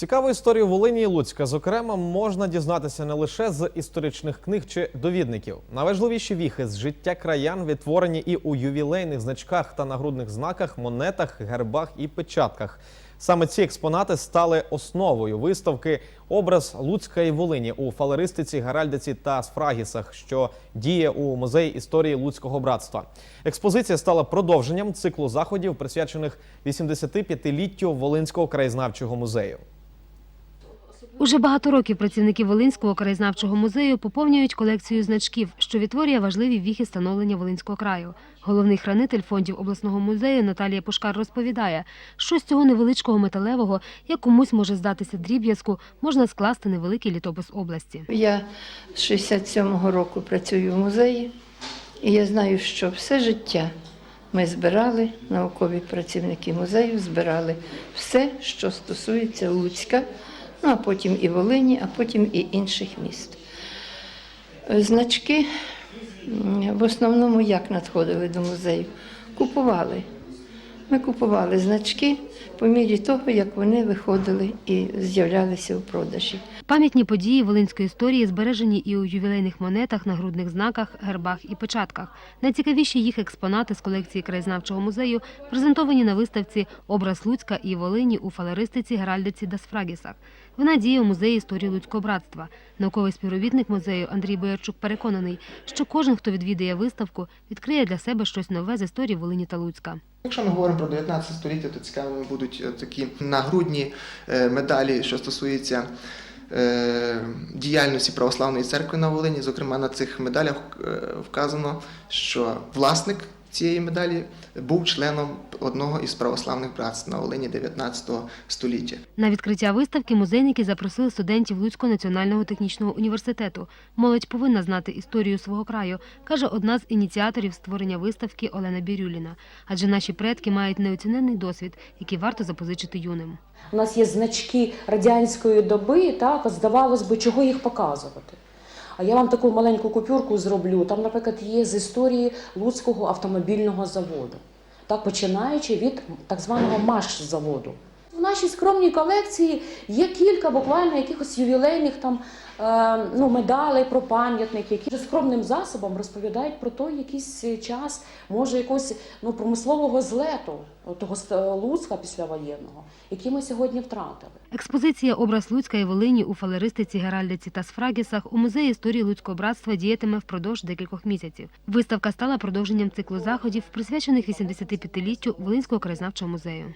Цікаву історію Волині і Луцька, зокрема, можна дізнатися не лише з історичних книг чи довідників. Найважливіші віхи з життя краян відтворені і у ювілейних значках та нагрудних знаках, монетах, гербах і печатках. Саме ці експонати стали основою виставки Образ Луцька і Волині у фалеристиці, геральдиці та сфрагісах, що діє у музеї історії Луцького братства. Експозиція стала продовженням циклу заходів, присвячених 85-літтю Волинського краєзнавчого музею. Уже багато років працівники Волинського краєзнавчого музею поповнюють колекцію значків, що відтворює важливі віхи становлення Волинського краю. Головний хранитель фондів обласного музею Наталія Пушкар розповідає, що з цього невеличкого металевого, як комусь може здатися дріб'язку, можна скласти невеликий літопис області. Я з 67-го року працюю в музеї, і я знаю, що все життя ми збирали, наукові працівники музею збирали все, що стосується Луцька, ну а потім і Волині, а потім і інших міст. Значки в основному як надходили до музею? Купували. Ми купували значки по мірі того, як вони виходили і з'являлися у продажі. Пам'ятні події волинської історії збережені і у ювілейних монетах, нагрудних знаках, гербах і печатках. Найцікавіші їх експонати з колекції краєзнавчого музею презентовані на виставці Образ Луцька і Волині у фалеристиці, геральдиці та сфрагісах. Вона діє у музеї історії Луцького братства. Науковий співробітник музею Андрій Боярчук переконаний, що кожен, хто відвідає виставку, відкриє для себе щось нове з історії Волині та Луцька. Якщо ми говоримо про 19 століття, то цікавими будуть е, такі нагрудні е, медалі, що стосуються е, діяльності православної церкви на Волині. Зокрема, на цих медалях вказано, що власник цієї медалі був членом одного із православних братств на Волині 19 століття. На відкриття виставки музейники запросили студентів Луцького національного технічного університету. Молодь повинна знати історію свого краю, каже одна з ініціаторів створення виставки Олена Бірюліна. Адже наші предки мають неоціненний досвід, який варто запозичити юним. У нас є значки радянської доби, так, здавалось би, чого їх показувати. А я вам таку маленьку купюрку зроблю. Там, наприклад, є з історії Луцького автомобільного заводу, так, починаючи від так званого МАШ-заводу. В нашій скромній колекції є кілька буквально якихось ювілейних там е, ну, медалей про пам'ятники, які скромним засобом розповідають про той якийсь час, може, якогось ну, промислового злету того Луцька післявоєнного, який ми сьогодні втратили. Експозиція Образ Луцька і Волині у фалеристиці, геральдиці та сфрагісах у музеї історії Луцького братства діятиме впродовж декількох місяців. Виставка стала продовженням циклу заходів, присвячених 85-літтю Волинського краєзнавчого музею.